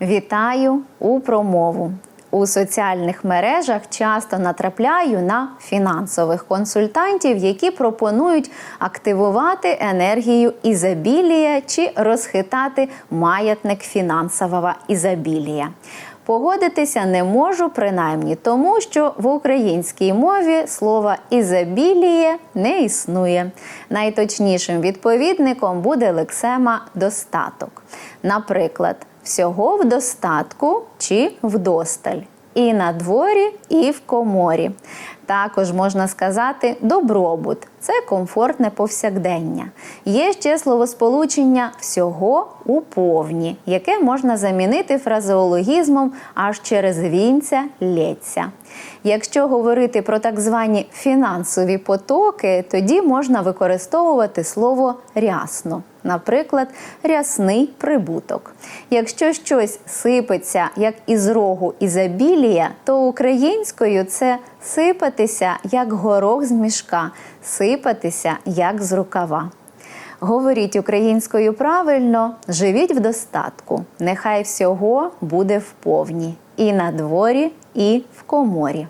Вітаю у промову. У соціальних мережах часто натрапляю на фінансових консультантів, які пропонують активувати енергію ізобілія чи розхитати маятник фінансового ізобілія. Погодитися не можу, принаймні тому, що в українській мові слова ізобіліє не існує. Найточнішим відповідником буде лексема достаток. Наприклад, всього в достатку чи вдосталь. І на дворі, і в коморі. Також можна сказати добробут це комфортне повсякдення. Є ще словосполучення всього у повні, яке можна замінити фразеологізмом аж через вінця лється. Якщо говорити про так звані фінансові потоки, тоді можна використовувати слово рясно. Наприклад, рясний прибуток. Якщо щось сипеться як із рогу ізобілія, то українською це сипатися як горох з мішка, сипатися як з рукава. Говоріть українською правильно, живіть в достатку. Нехай всього буде вповні і на дворі, і в коморі.